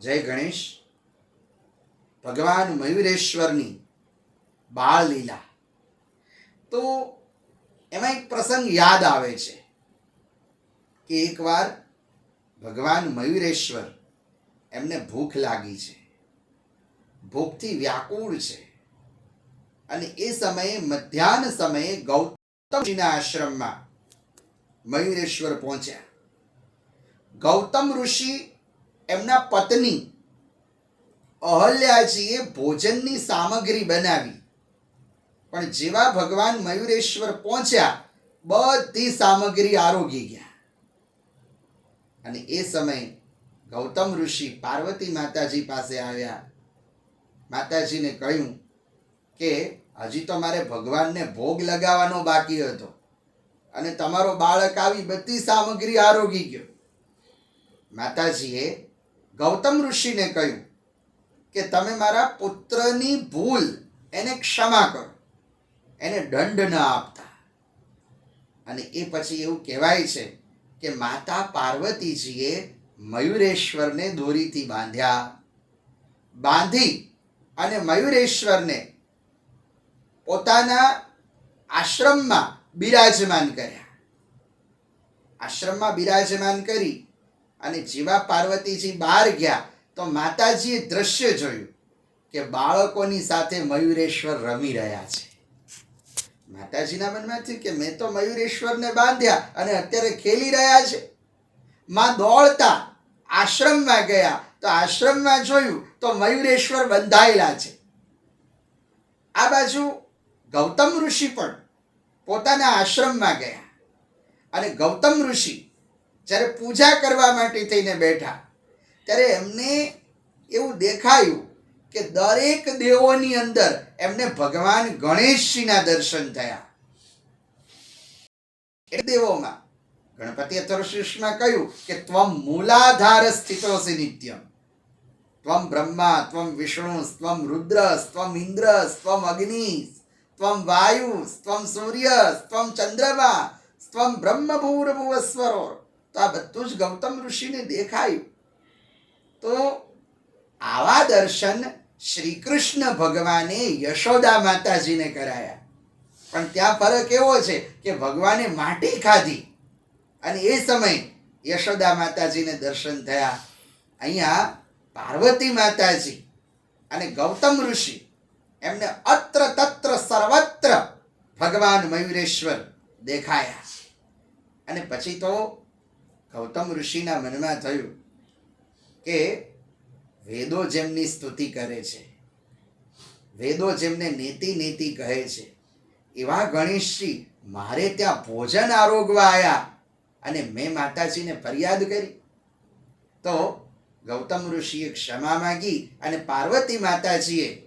જય ગણેશ. ભગવાન મયુરેશ્વરની બાળ લીલા. તો એમાં એક પ્રસંગ યાદ આવે છે કે એકવાર ભગવાન મયુરેશ્વર એમને ભૂખ લાગી છે. ભૂખથી વ્યાકુળ છે. અને એ સમયે મધ્યાહન સમયે ગૌતમજીના આશ્રમમાં મયુરેશ્વર પહોંચ્યા. ગૌતમ ઋષિ એમના પત્ની અહલ્યાજીએ ભોજનની સામગ્રી બનાવી. પણ જેવા ભગવાન મયુરેશ્વર પહોંચ્યા, બધી સામગ્રી આરોગી ગયા. અને એ સમયે ગૌતમ ઋષિ પાર્વતી માતાજી પાસે આવ્યા. માતાજીને કહ્યું કે, હજી તો મારે ભગવાનને ભોગ લગાવવાનો બાકી હતો અને તમારો બાળક આવી બધી સામગ્રી આરોગી ગયો. માતાજીએ ગૌતમ ઋષિને કહ્યું કે તમે મારા પુત્રની ભૂલ એને ક્ષમા કરો. એને દંડ ન આપતા. અને એ પછી એવું કહેવાય છે કે માતા પાર્વતીજીએ મયુરેશ્વરને દોરીથી બાંધ્યા. બાંધી અને મયુરેશ્વરને પોતાના આશ્રમમાં બિરાજમાન કર્યા. આશ્રમમાં બિરાજમાન કરી અને જેવા પાર્વતીજી બહાર ગયા તો માતાજીએ દ્રશ્ય જોયું કે બાળકોની સાથે મયુરેશ્વર રમી રહ્યા છે. માતાજીના મનમાં થયું કે મેં તો મયુરેશ્વરને બાંધ્યા અને અત્યારે ખેલી રહ્યા છે. માં દોડતા આશ્રમમાં ગયા તો આશ્રમમાં જોયું તો મયુરેશ્વર બંધાયેલા છે. આ બાજુ ગૌતમ ઋષિ પણ પોતાના આશ્રમમાં ગયા અને ગૌતમ ઋષિ જ્યારે પૂજા કરવા માટે થઈને બેઠા, ત્યારે એમને એવું દેખાયું કે દરેક દેવોની અંદર એમને ભગવાન ગણેશજીના દર્શન થયા. એ દેવોમાં ગણપતિ અથર્વશીર્ષમાં કહ્યું કે ત્વમ મૂલાધાર સ્થિતોસી નિત્યમ. ત્વમ બ્રહ્મા, ત્વમ વિષ્ણુ, ત્વમ રુદ્ર, ત્વમ ઇન્દ્ર, ત્વમ અગ્નિ, ત્વમ વાયુ, ત્વમ સૂર્ય, ત્વમ ચંદ્રમા, ત્વમ બ્રહ્મ ભૂર્ભુવસ્વરો તો આ બધું જ ગૌતમ ઋષિને દેખાયું. તો આવા દર્શન શ્રી કૃષ્ણ ભગવાને યશોદા માતાજીને કરાયા. પણ ત્યાં ફરક એવો છે કે ભગવાને માટી ખાધી અને એ સમય યશોદા માતાજીને દર્શન થયા. અહીંયા પાર્વતી માતાજી અને ગૌતમ ઋષિ એમને અત્ર તત્ર સર્વત્ર ભગવાન મયુરેશ્વર દેખાયા. અને પછી તો ગૌતમ ઋષિના મનમાં થયું કે વેદો જેમની સ્તુતિ કરે છે, વેદો જેમને નીતિ નીતિ કહે છે, એવા ગણેશજી મારે ત્યાં ભોજન આરોગવા આવ્યા અને મેં માતાજીને ફરિયાદ કરી. તો ગૌતમ ઋષિએ ક્ષમા માગી અને પાર્વતી માતાજીએ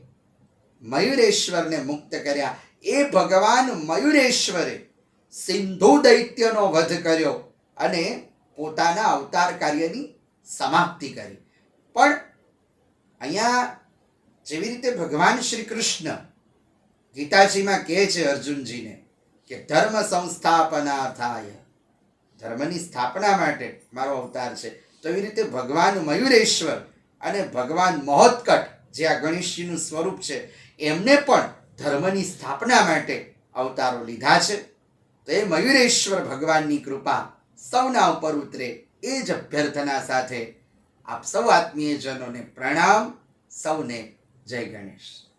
મયુરેશ્વરને મુક્ત કર્યા. એ ભગવાન મયુરેશ્વરે સિંધુ દૈત્યનો વધ કર્યો અને પોતાના અવતાર કાર્યની સમાપ્તિ કરી. પણ અહીંયા જેવી રીતે ભગવાન શ્રી કૃષ્ણ ગીતાજીમાં કહે છે અર્જુનજીને કે ધર્મ સંસ્થાપનાર્થાય ધર્મની સ્થાપના માટે મારો અવતાર છે. તો એવી રીતે ભગવાન મયુરેશ્વર અને ભગવાન મહોત્કટ જે આ ગણેશજીનું સ્વરૂપ છે, એમને પણ ધર્મની સ્થાપના માટે અવતારો લીધા છે. તો એ મયુરેશ્વર ભગવાનની કૃપા સૌના ઉપર ઉતરે એ જ અભ્યર્થના સાથે આપ સૌ આત્મીયજનોને પ્રણામ સૌને જય ગણેશ.